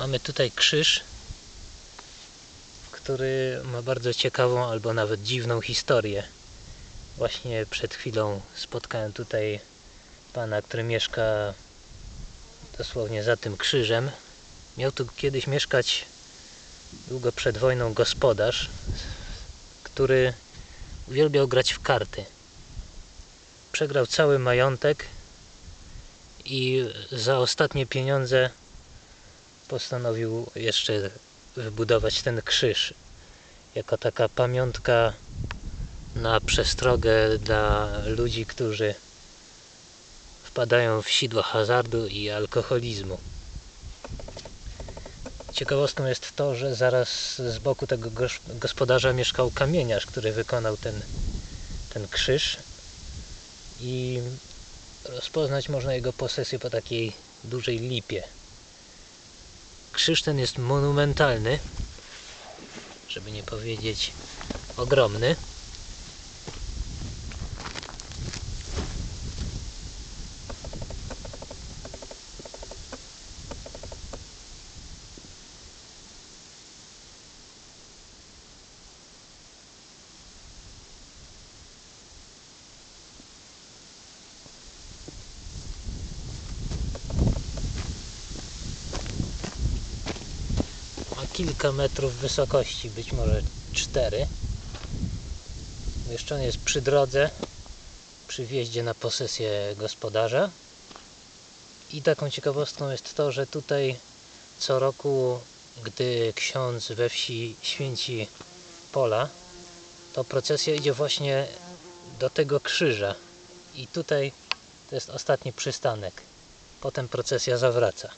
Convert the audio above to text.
Mamy tutaj krzyż, który ma bardzo ciekawą albo nawet dziwną historię. Właśnie przed chwilą spotkałem tutaj pana, który mieszka dosłownie za tym krzyżem. Miał tu kiedyś mieszkać długo przed wojną gospodarz, który uwielbiał grać w karty. Przegrał cały majątek i za ostatnie pieniądze postanowił jeszcze wybudować ten krzyż jako taka pamiątka na przestrogę dla ludzi, którzy wpadają w sidła hazardu i alkoholizmu. Ciekawostką jest to, że zaraz z boku tego gospodarza mieszkał kamieniarz, który wykonał ten, ten krzyż i rozpoznać można jego posesję po takiej dużej lipie. Krzyż ten jest monumentalny, żeby nie powiedzieć ogromny. Kilka metrów wysokości, być może cztery. Umieszczony jest przy drodze, przy wjeździe na posesję gospodarza. I taką ciekawostką jest to, że tutaj co roku, gdy ksiądz we wsi święci pola, to procesja idzie właśnie do tego krzyża. I tutaj to jest ostatni przystanek. Potem procesja zawraca.